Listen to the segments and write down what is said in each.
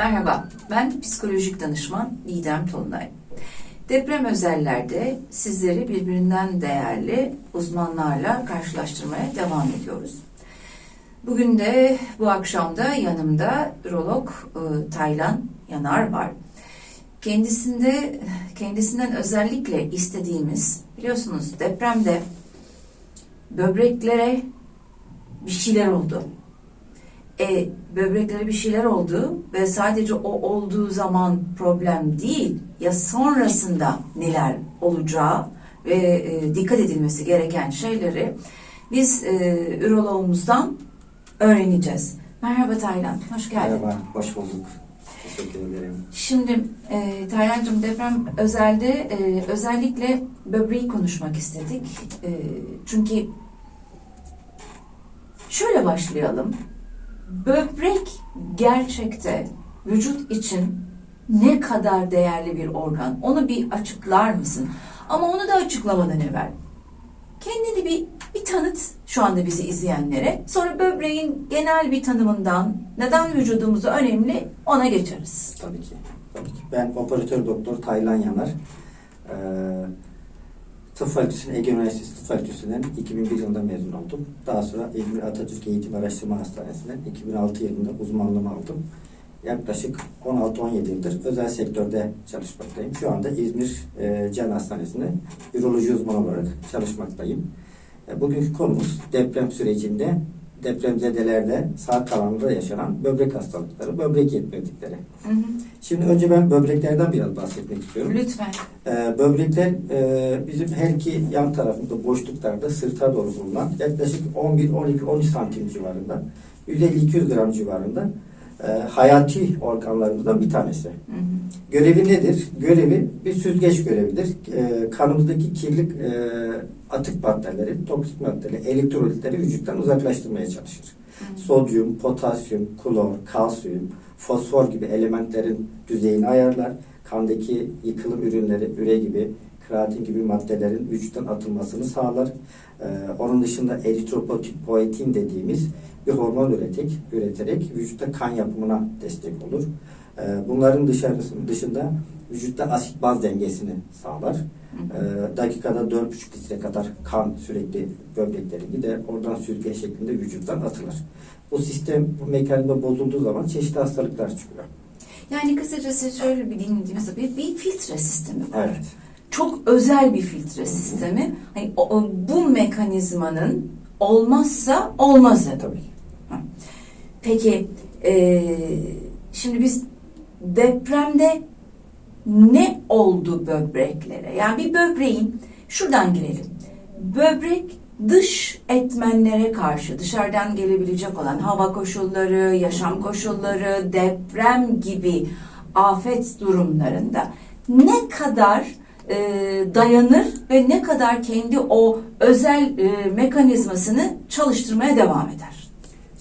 Merhaba, ben psikolojik danışman Didem Tolunay. Deprem özellerde sizleri birbirinden değerli uzmanlarla karşılaştırmaya devam ediyoruz. Bugün de bu akşam da yanımda ürolog e, Taylan Yanar var. Kendisinde kendisinden özellikle istediğimiz biliyorsunuz depremde böbreklere bir şeyler oldu. E, böbreklere bir şeyler oldu ve sadece o olduğu zaman problem değil ya sonrasında neler olacağı ve e, dikkat edilmesi gereken şeyleri biz e, üroloğumuzdan öğreneceğiz. Merhaba Taylan, hoş geldin. Merhaba, hoş bulduk. Teşekkür ederim. Şimdi e, Taylancığım deprem özelde e, özellikle böbreği konuşmak istedik. E, çünkü şöyle başlayalım. Böbrek gerçekte vücut için ne kadar değerli bir organ? Onu bir açıklar mısın? Ama onu da açıklamadan evvel kendini bir bir tanıt şu anda bizi izleyenlere. Sonra böbreğin genel bir tanımından neden vücudumuza önemli ona geçeriz. Tabii ki. Tabii ki. Ben operatör doktor Taylan Yanar. Ee, Tıp Fakültesi'nin, Ege Üniversitesi Tıp Fakültesi'nden 2001 yılında mezun oldum. Daha sonra İzmir Atatürk Eğitim Araştırma Hastanesi'nden 2006 yılında uzmanlığımı aldım. Yaklaşık 16-17 yıldır özel sektörde çalışmaktayım. Şu anda İzmir e, Can Hastanesi'nde üroloji uzmanı olarak çalışmaktayım. E, bugünkü konumuz deprem sürecinde depremzedelerde sağ kalanında yaşanan böbrek hastalıkları, böbrek yetmezlikleri. Hı hı. Şimdi önce ben böbreklerden biraz bahsetmek istiyorum. Lütfen. Ee, böbrekler e, bizim her iki yan tarafında boşluklarda sırta doğru bulunan yaklaşık 11, 12, 13 santim civarında 150-200 gram civarında e, hayati organlarımızdan bir tanesi. Hı hı. Görevi nedir? Görevi bir süzgeç görevidir. E, kanımızdaki kirli e, atık maddeleri, toksik maddeleri, elektrolitleri vücuttan uzaklaştırmaya çalışır. Sodyum, potasyum, klor, kalsiyum, fosfor gibi elementlerin düzeyini ayarlar. Kandaki yıkılım ürünleri, üre gibi, kreatin gibi maddelerin vücuttan atılmasını sağlar. Ee, onun dışında eritropoietin dediğimiz bir hormon üretek, üreterek vücutta kan yapımına destek olur. Ee, bunların dışarısı, dışında vücutta asit baz dengesini sağlar. Ee, dakikada 4,5 litre kadar kan sürekli böbreklere gider. Oradan süzgeç şeklinde vücuttan atılır. Bu sistem, bu mekanizma bozulduğu zaman çeşitli hastalıklar çıkıyor. Yani kısacası şöyle bir dinlediğimiz bir, bir filtre sistemi var. Evet. Çok özel bir filtre sistemi. Hani o- o- bu mekanizmanın olmazsa olmazı. Tabii. Peki e, şimdi biz depremde ne oldu böbreklere? Yani bir böbreğin şuradan girelim. Böbrek dış etmenlere karşı dışarıdan gelebilecek olan hava koşulları, yaşam koşulları, deprem gibi afet durumlarında ne kadar e, dayanır ve ne kadar kendi o özel e, mekanizmasını çalıştırmaya devam eder.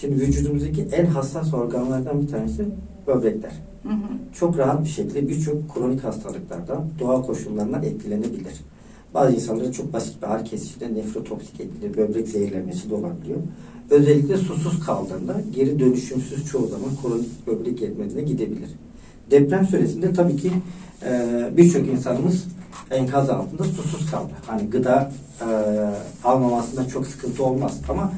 Şimdi vücudumuzdaki en hassas organlardan bir tanesi böbrekler. Hı hı. Çok rahat bir şekilde birçok kronik hastalıklardan, doğa koşullarından etkilenebilir. Bazı insanlara çok basit bir ağrı kesicide nefrotoksik etkili böbrek zehirlenmesi de olabiliyor. Özellikle susuz kaldığında geri dönüşümsüz çoğu zaman kronik böbrek yetmezliğine gidebilir. Deprem süresinde tabii ki e, birçok insanımız enkaz altında susuz kaldı. Hani gıda e, almamasında çok sıkıntı olmaz ama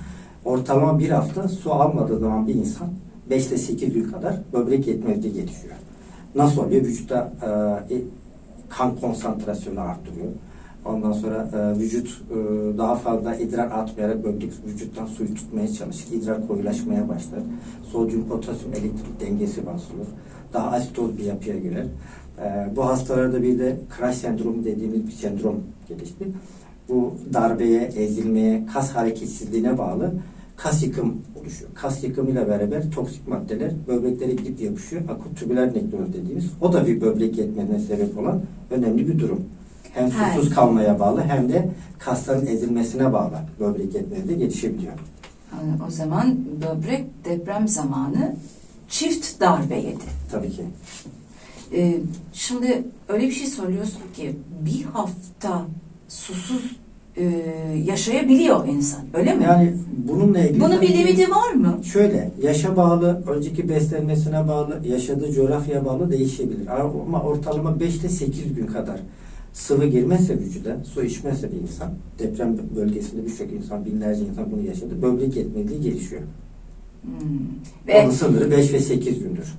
ortalama bir hafta su almadığı zaman bir insan 5 ile 8 gün kadar böbrek yetmezliği gelişiyor. Nasıl oluyor? Vücutta e, e, kan konsantrasyonu arttırıyor. Ondan sonra e, vücut e, daha fazla idrar atmayarak böbrek vücuttan suyu tutmaya çalışır. İdrar koyulaşmaya başlar. Sodyum, potasyum, elektrik dengesi bozulur. Daha asitoz bir yapıya girer. E, bu hastalarda bir de crash sendromu dediğimiz bir sendrom gelişti. Bu darbeye, ezilmeye, kas hareketsizliğine bağlı kas yıkım oluşuyor. Kas yıkımıyla beraber toksik maddeler böbreklere gidip yapışıyor. Akut tübüler nekroz dediğimiz. O da bir böbrek yetmediğine sebep olan önemli bir durum. Hem susuz kalmaya bağlı hem de kasların ezilmesine bağlı böbrek yetmezliği gelişebiliyor. Yani o zaman böbrek deprem zamanı çift darbe yedi. Tabii ki. Ee, şimdi öyle bir şey söylüyorsun ki bir hafta susuz e, yaşayabiliyor insan. Öyle mi? Yani bununla ilgili Bunun bir limiti var mı? Şöyle, yaşa bağlı, önceki beslenmesine bağlı, yaşadığı coğrafyaya bağlı değişebilir. Ama ortalama 5 ile 8 gün kadar sıvı girmezse vücuda, su içmezse bir insan, deprem bölgesinde birçok insan, binlerce insan bunu yaşadı, böbrek yetmezliği gelişiyor. Hmm. Ve Onun sınırı 5 ve 8 gündür.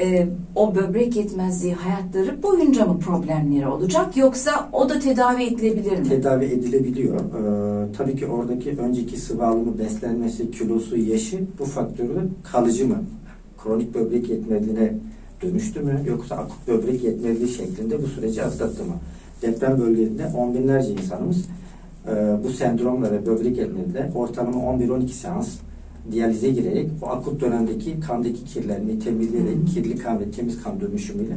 E, o böbrek yetmezliği hayatları boyunca mı problemleri olacak yoksa o da tedavi edilebilir mi? Tedavi edilebiliyor. Ee, tabii ki oradaki önceki sıvı alımı, beslenmesi, kilosu, yaşı bu faktörü kalıcı mı? Kronik böbrek yetmezliğine dönüştü mü yoksa akut böbrek yetmezliği şeklinde bu süreci atlattı mı? Deprem bölgesinde on binlerce insanımız e, bu sendromla ve böbrek yetmezliğiyle ortalama 11-12 seans diyalize girerek bu akut dönemdeki kandaki kirlerini temizleyerek kirli kan ve temiz kan dönüşümüyle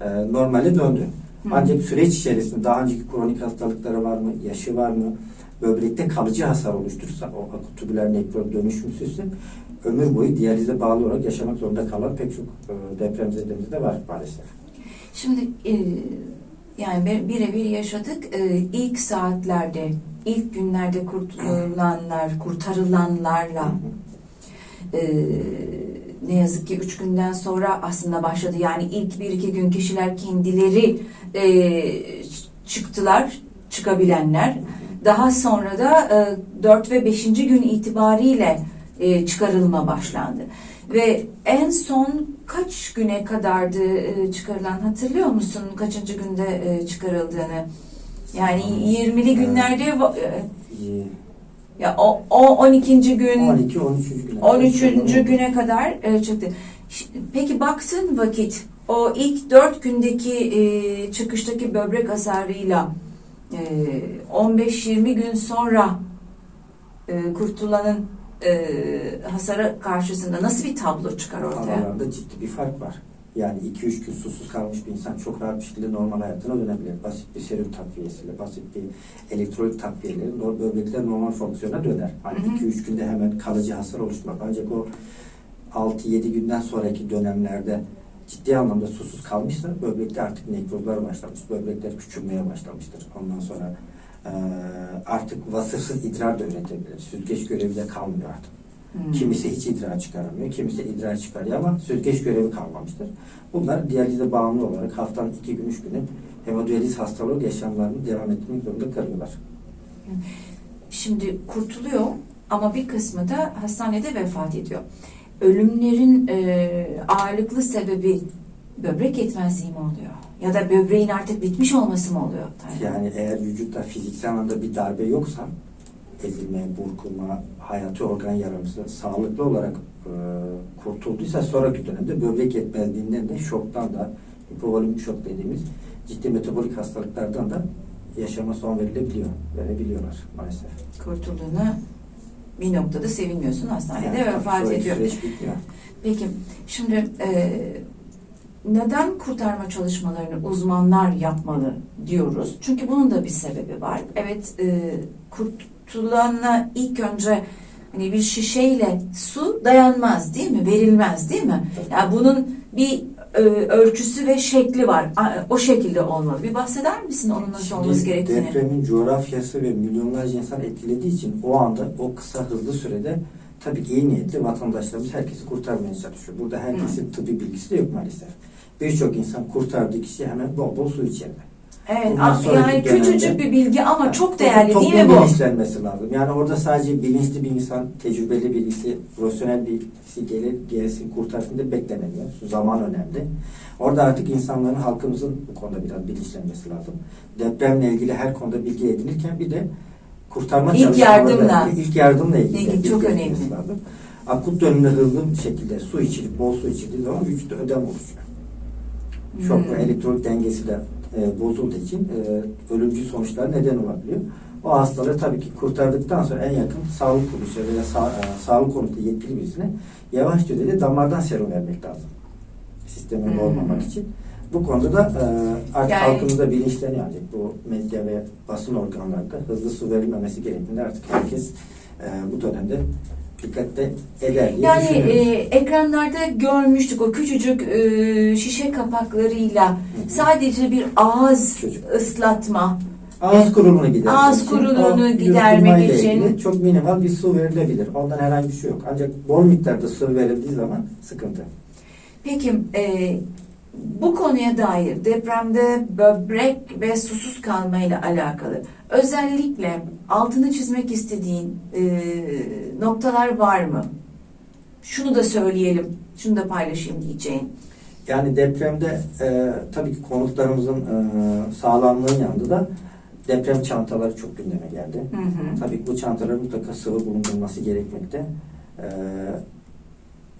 e, normale döndü. Hı. Ancak süreç içerisinde daha önceki kronik hastalıkları var mı, yaşı var mı, böbrekte kalıcı hasar oluşturursa, o akut tübüler nekroz dönüşümsüzse ömür boyu diyalize bağlı olarak yaşamak zorunda kalan pek çok e, depremzedemiz de var maalesef. Şimdi e, yani bir- birebir yaşadık. E, ilk saatlerde, ilk günlerde kurtulanlar, kurtarılanlarla e, ne yazık ki üç günden sonra aslında başladı. Yani ilk bir iki gün kişiler kendileri e, çıktılar, çıkabilenler. Daha sonra da e, 4 ve 5. gün itibariyle e, çıkarılma başlandı. Ve en son kaç güne kadardı e, çıkarılan hatırlıyor musun? Kaçıncı günde e, çıkarıldığını? Yani 20'li günlerde e, ya o, o 12. gün 12-13. güne. 13. güne kadar e, çıktı. Peki baksın vakit o ilk 4 gündeki e, çıkıştaki böbrek hasarıyla e, 15-20 gün sonra e, kurtulanın e, hasara karşısında nasıl bir tablo çıkar ortaya? Aralarda ciddi bir fark var. Yani 2-3 gün susuz kalmış bir insan çok rahat bir şekilde normal hayatına dönebilir. Basit bir serum takviyesiyle, basit bir elektrolit takviyeyle nor- böbrekler normal fonksiyona döner. Hani Hı hı. 2-3 günde hemen kalıcı hasar oluşmaz. Ancak o 6-7 günden sonraki dönemlerde ciddi anlamda susuz kalmışsa böbrekte artık nekrozlar başlamış. Böbrekler küçülmeye başlamıştır. Ondan sonra eee, artık vasıfsız idrar da üretebilir. Süzgeç görevi de kalmıyor artık. Hmm. Kimisi hiç idrar çıkaramıyor, kimisi idrar çıkarıyor ama süzgeç görevi kalmamıştır. Bunlar diyalize bağımlı olarak haftanın iki gün, üç günü hemodiyaliz hastalığı yaşamlarını devam etmek zorunda kalıyorlar. Şimdi kurtuluyor ama bir kısmı da hastanede vefat ediyor. Ölümlerin e, ağırlıklı sebebi böbrek yetmezliği mi oluyor? Ya da böbreğin artık bitmiş olması mı oluyor? Yani eğer vücutta fiziksel anlamda bir darbe yoksa, ezilme, burkulma, hayati organ yaraması sağlıklı olarak e, kurtulduysa sonraki dönemde böbrek yetmezliğinden de şoktan da hipovolemik şok dediğimiz ciddi metabolik hastalıklardan da yaşama son verilebiliyor, verebiliyorlar maalesef. Kurtulduğuna bir noktada sevinmiyorsun. Hastanede Yani vefat ediyor. Bitmiyor. Peki şimdi e, neden kurtarma çalışmalarını uzmanlar yapmalı diyoruz? Çünkü bunun da bir sebebi var. Evet e, kurtulana ilk önce hani bir şişeyle su dayanmaz değil mi? Verilmez değil mi? Yani bunun bir e, ölçüsü ve şekli var. O şekilde olmalı. Bir bahseder misin onun nasıl Şimdi olması gerektiğini? Depremin coğrafyası ve milyonlarca insan etkilediği için o anda o kısa hızlı sürede tabii ki iyi niyetli vatandaşlarımız herkesi kurtarmaya çalışıyor. Burada herkesin tıbbi bilgisi de yok maalesef. Birçok insan kurtardığı kişi hemen bol bol su içerdi. Evet, sonraki yani küçücük bir bilgi ama çok değerli değil mi bu? bilinçlenmesi lazım. Yani orada sadece bilinçli bir insan, tecrübeli birisi, profesyonel birisi gelir, gelsin kurtarsın da beklenemiyor. Zaman önemli. Orada artık insanların, halkımızın bu konuda biraz bilinçlenmesi lazım. Depremle ilgili her konuda bilgi edinirken bir de kurtarma İlk yardımla. ilk yardımla ilgili İlgili bilgi çok önemli. lazım. Akut dönemde hızlı bir şekilde su içilip bol su içildiği zaman vücutta ödem oluşuyor. Şok ve Hmm. elektrolit dengesi de e, bozulduğu için e, ölümcül sonuçlar neden olabiliyor. O hastaları tabii ki kurtardıktan sonra en yakın sağlık kuruluşu veya sa- e, sağlık konusunda yetkili birisine yavaş düzeyde damardan serum vermek lazım. Sistemi Hmm. için. Bu konuda da e, artık Yani- halkımız da bilinçleniyor ancak bu medya ve basın organlarında hızlı su verilmemesi gerektiğinde artık herkes e, bu dönemde dikkatle eder diye Yani e, ekranlarda görmüştük o küçücük e, şişe kapaklarıyla sadece bir ağız Çocuk. ıslatma Ağız kuruluğunu gidermek Ağız için, kuruluğunu o gidermek yutulmayla için. ilgili çok minimal bir su verilebilir. Ondan herhangi bir şey yok. Ancak bol miktarda su verildiği zaman sıkıntı. Peki e, bu konuya dair depremde böbrek ve susuz kalmayla alakalı özellikle altını çizmek istediğin e, noktalar var mı? Şunu da söyleyelim, şunu da paylaşayım diyeceğin. Yani depremde e, tabii ki konutlarımızın e, sağlamlığının yanında da deprem çantaları çok gündeme geldi. Hı hı. Tabii ki bu çantaların mutlaka sıvı bulundurulması gerekmekte. Ee,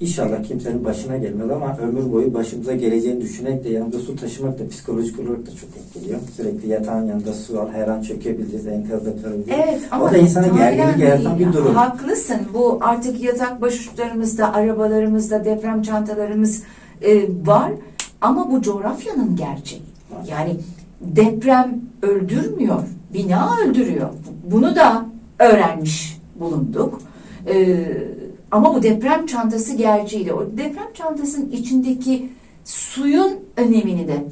inşallah kimsenin başına gelmez ama ömür boyu başımıza geleceğini düşünerek de yanında su taşımak da psikolojik olarak da çok etkiliyor. Sürekli yatağın yanında su var, her an çökebiliriz, enkazda kalabiliriz. Evet ama O da insana gerginlik yaratan bir durum. Haklısın. Bu artık yatak başuçlarımızda, arabalarımızda deprem çantalarımız e, var. Ama bu coğrafyanın gerçeği. Yani deprem öldürmüyor, bina öldürüyor. Bunu da öğrenmiş bulunduk. Ee, ama bu deprem çantası gerçeğiyle, o deprem çantasının içindeki suyun önemini de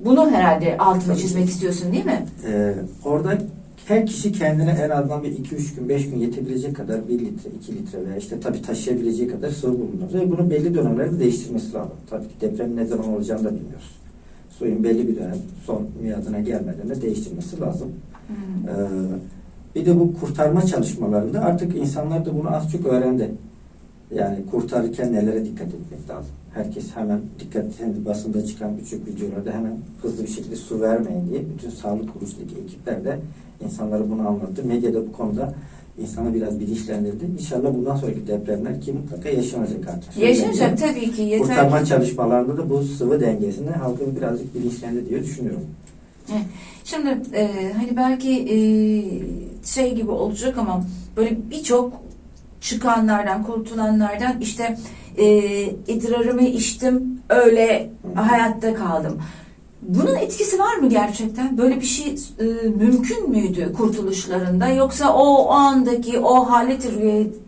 bunu herhalde altını çizmek istiyorsun değil mi? Ee, orada her kişi kendine en azından bir 2-3 gün, 5 gün yetebilecek kadar 1 litre, 2 litre veya işte tabii taşıyabileceği kadar sıvı bulunur. Ve bunu belli dönemlerde değiştirmesi lazım. Tabii ki depremin ne zaman olacağını da bilmiyoruz. Suyun belli bir dönem son miadına gelmeden de değiştirmesi lazım. Hmm. Ee, bir de bu kurtarma çalışmalarında artık insanlar da bunu az çok öğrendi. Yani kurtarırken nelere dikkat etmek lazım. Herkes hemen dikkat hani basında çıkan birçok videolarda hemen hızlı bir şekilde su vermeyin diye bütün sağlık kuruluşundaki ekipler de insanlara bunu anlattı. Medyada bu konuda insanı biraz bilinçlendirdi. İnşallah bundan sonraki depremler ki mutlaka yaşanacak artık. Yaşanacak tabii ki yeter Kurtarma ki. çalışmalarında da bu sıvı dengesini halkın birazcık bilinçlendi diye düşünüyorum. Şimdi e, hani belki e, şey gibi olacak ama böyle birçok çıkanlardan, kurtulanlardan işte e, idrarımı içtim, öyle hayatta kaldım. Bunun etkisi var mı gerçekten? Böyle bir şey e, mümkün müydü kurtuluşlarında? Yoksa o, o andaki o halet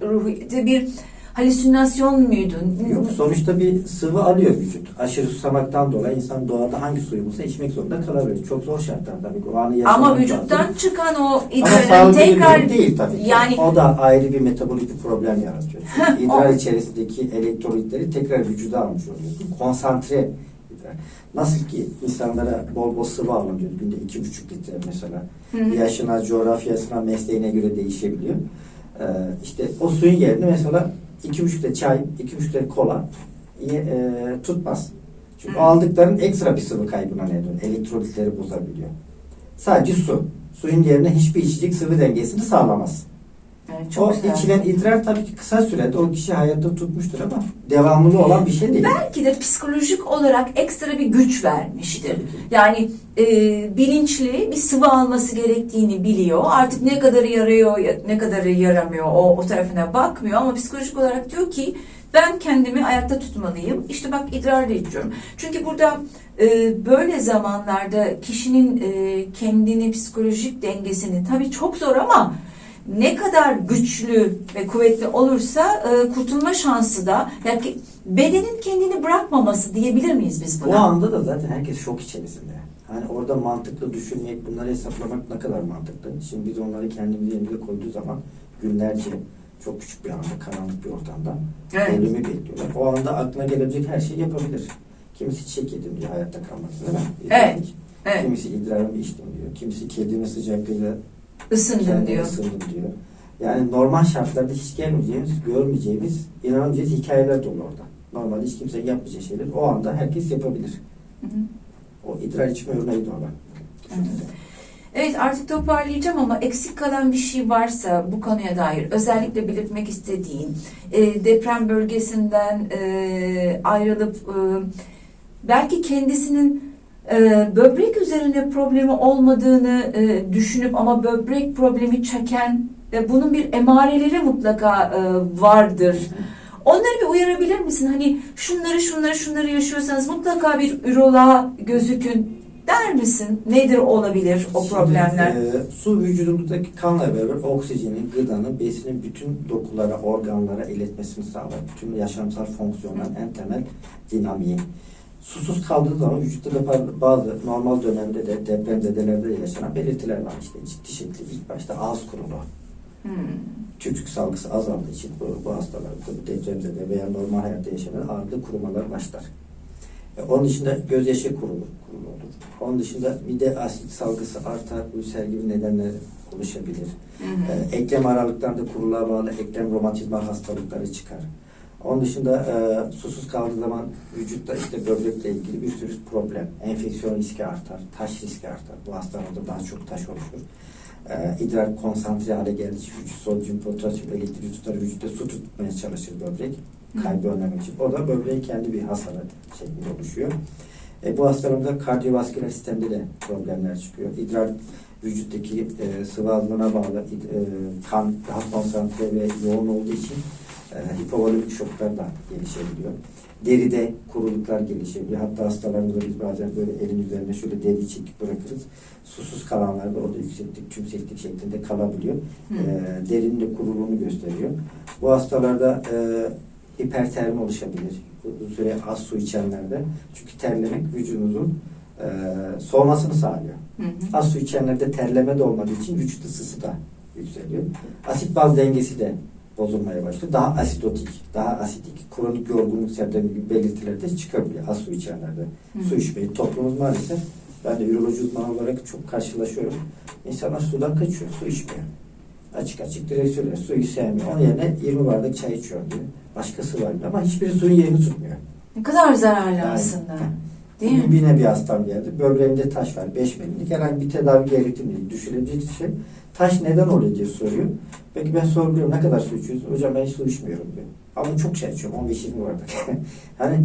ruhiyeti bir halüsinasyon muydu? Yok sonuçta bir sıvı alıyor vücut. Aşırı susamaktan dolayı insan doğada hangi suyu bulsa içmek zorunda kalabilir. Çok zor şartlar tabii. O anı Ama lazım. vücuttan çıkan o idrarın tekrar değil tabii ki. yani o da ayrı bir metabolik bir problem yaratıyor. Çünkü idrar içerisindeki elektrolitleri tekrar vücuda almış oluyorsun. Konsantre. Nasıl ki insanlara bol bol sıvı alınıyor. Günde iki buçuk litre mesela. Hı hı. Yaşına, coğrafyasına, mesleğine göre değişebiliyor. Ee, işte o suyun yerine mesela iki buçuk litre çay, iki buçuk litre kola ye- e, tutmaz. Çünkü Hı. o aldıkların ekstra bir sıvı kaybına neden oluyor. Elektrolitleri bozabiliyor. Sadece su. Suyun yerine hiçbir içecek sıvı dengesini sağlamaz. Evet, çok o güzel. içilen idrar tabii ki kısa sürede o kişi hayatta tutmuştur ama devamlı olan bir şey değil. Belki de psikolojik olarak ekstra bir güç vermiştir. Yani e, bilinçli bir sıvı alması gerektiğini biliyor. Artık ne kadarı yarıyor, ya- ne kadarı yaramıyor o, o tarafına bakmıyor ama psikolojik olarak diyor ki ben kendimi ayakta tutmalıyım. İşte bak idrar da içiyorum. Çünkü burada e, böyle zamanlarda kişinin e, kendini psikolojik dengesini tabii çok zor ama ne kadar güçlü ve kuvvetli olursa e, kurtulma şansı da yani bedenin kendini bırakmaması diyebilir miyiz biz O buna? anda da zaten herkes şok içerisinde. Hani orada mantıklı düşünmek, bunları hesaplamak ne kadar mantıklı. Şimdi biz onları kendimiz yerimize koyduğu zaman günlerce çok küçük bir anda, karanlık bir ortamda Evet. ölümü bekliyorlar. O anda aklına gelebilecek her şeyi yapabilir. Kimisi çiçek yedim diyor hayatta kalmak değil mi? Evet. Evet. Kimisi idrarımı içtim diyor. Kimisi kedimin sıcaklığıyla Isındım kendimi diyor. ısındım diyor. Yani normal şartlarda hiç gelmeyeceğimiz, görmeyeceğimiz, inanamayacağız hikayeler dolu orada. Normalde hiç kimse yapmayacağı şeyler o anda herkes yapabilir. Hı hı. O idrar içme örneği de ona. Evet. Evet artık toparlayacağım ama eksik kalan bir şey varsa bu konuya dair özellikle belirtmek istediğin e, deprem bölgesinden e, ayrılıp e, belki kendisinin e, böbrek üzerine problemi olmadığını e, düşünüp ama böbrek problemi çeken ve bunun bir emareleri mutlaka e, vardır. Onları bir uyarabilir misin? Hani şunları şunları şunları yaşıyorsanız mutlaka bir üroloğa gözükün der misin? Nedir olabilir o Şimdi, problemler? e, su vücudumuzdaki kanla beraber oksijenin, gıdanın, besinin bütün dokulara, organlara iletmesini sağlar. Bütün yaşamsal fonksiyonların en temel dinamiği. Susuz kaldığı zaman vücutta da bazı- normal dönemde de depremzedelerde de yaşanan belirtiler var. İşte ciddi şekli ilk başta ağız kuruluğu. Hmm. Tükürük salgısı azaldığı için bu, bu hastalarda bu depremzede veya normal hayatta yaşanan ağırlı kurumalar başlar. E, onun dışında gözyaşı kurulu, kurulu olur. Onun dışında mide asit salgısı artar, ülser gibi nedenler oluşabilir. Hı hı. E, eklem aralıklarında kuruluğa bağlı eklem romatizma hastalıkları çıkar. Onun dışında e, susuz kaldığı zaman vücutta işte böbrekle ilgili bir sürü problem. Enfeksiyon riski artar, taş riski artar. Bu hastalarda daha çok taş oluşur. E, idrar konsantre hale geldiği için vücut sodyum, potasyum, elektrik tutar vücutta su tutmaya çalışır böbrek. Kaybı önlemek için. O da böbreğin kendi bir hasarı şeklinde oluşuyor. E, bu hastalarımızda kardiyovasküler sistemde de problemler çıkıyor. İdrar vücuttaki e, sıvı azlığına bağlı e, kan daha konsantre ve yoğun olduğu için e, şoklar da gelişebiliyor. Deride kuruluklar gelişebiliyor. Hatta hastalarımızda biz bazen böyle elin üzerine şöyle deri çekip bırakırız. Susuz kalanlarda orada yükseklik, tümseklik şeklinde kalabiliyor. E, derinin de kuruluğunu gösteriyor. Bu hastalarda e, hipertermi oluşabilir. Uzun süre az su içenlerde. Çünkü terlemek vücudunuzun e, soğumasını sağlıyor. Hı hı. Az su içenlerde terleme de olmadığı için vücut ısısı da yükseliyor. Asit baz dengesi de bozulmaya başlıyor. Daha asidotik, daha asidik, kronik yorgunluk semptomu gibi belirtiler de çıkabiliyor az su içenlerde. Hı. Su içmeyi toplumumuz maalesef ben de üroloji uzmanı olarak çok karşılaşıyorum. İnsanlar sudan kaçıyor, su içmiyor. Açık açık direkt söylüyor. Suyu sevmiyor. Onun yerine 20 bardak çay içiyor diyor. Başkası var ama hiçbiri suyun yerini tutmuyor. Ne kadar zararlı Yani, aslında. Değil mi? Yine bir hastam geldi. Böbreğimde taş var. 5 milimlik. Herhangi bir tedavi gerektirmiyor. Düşülebilecek şey. Taş neden oluyor diye soruyor. Peki ben sorguluyorum. Ne kadar su içiyorsun? Hocam ben hiç su içmiyorum diyor. Ama çok şey içiyorum. 15-20 bardak. hani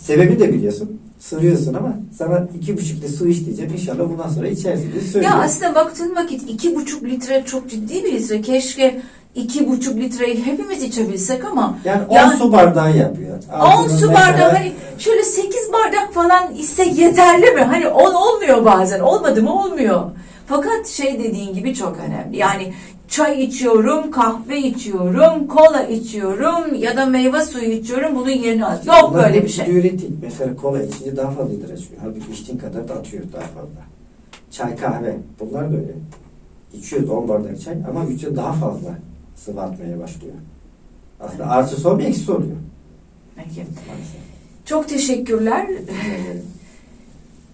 sebebi de biliyorsun. Soruyorsun ama sana iki buçuk litre su iç diyeceğim. İnşallah bundan sonra içersin diye söylüyor. Ya aslında baktığın vakit iki buçuk litre çok ciddi bir litre. Keşke iki buçuk litreyi hepimiz içebilsek ama yani 10 Yani- su bardağı yapıyor. 10 Altının su bardağı hani şöyle 8 bardak falan içsek yeterli mi? Hani 10 olmuyor bazen. Olmadı mı olmuyor. Fakat şey dediğin gibi çok önemli. Yani çay içiyorum, kahve içiyorum, kola içiyorum ya da meyve suyu içiyorum. Bunun yerine al. Yok Bunlar böyle bir şey. Diüretik. Mesela kola içince daha fazla idrar çıkıyor. Halbuki içtiğin kadar da atıyor daha fazla. Çay, kahve. Bunlar böyle. İçiyoruz 10 bardak çay ama vücuda daha fazla sıvı atmaya başlıyor. Aslında artısı olmuyor, eksisi oluyor. Peki. Maalesef. Çok teşekkürler.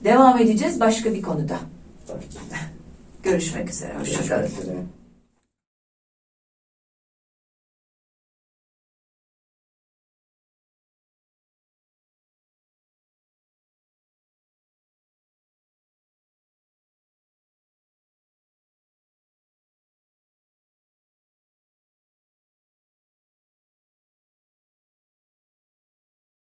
Devam edeceğiz başka bir konuda. tabii ki. Görüşmek üzere. Hoşçakalın. Görüşmek üzere.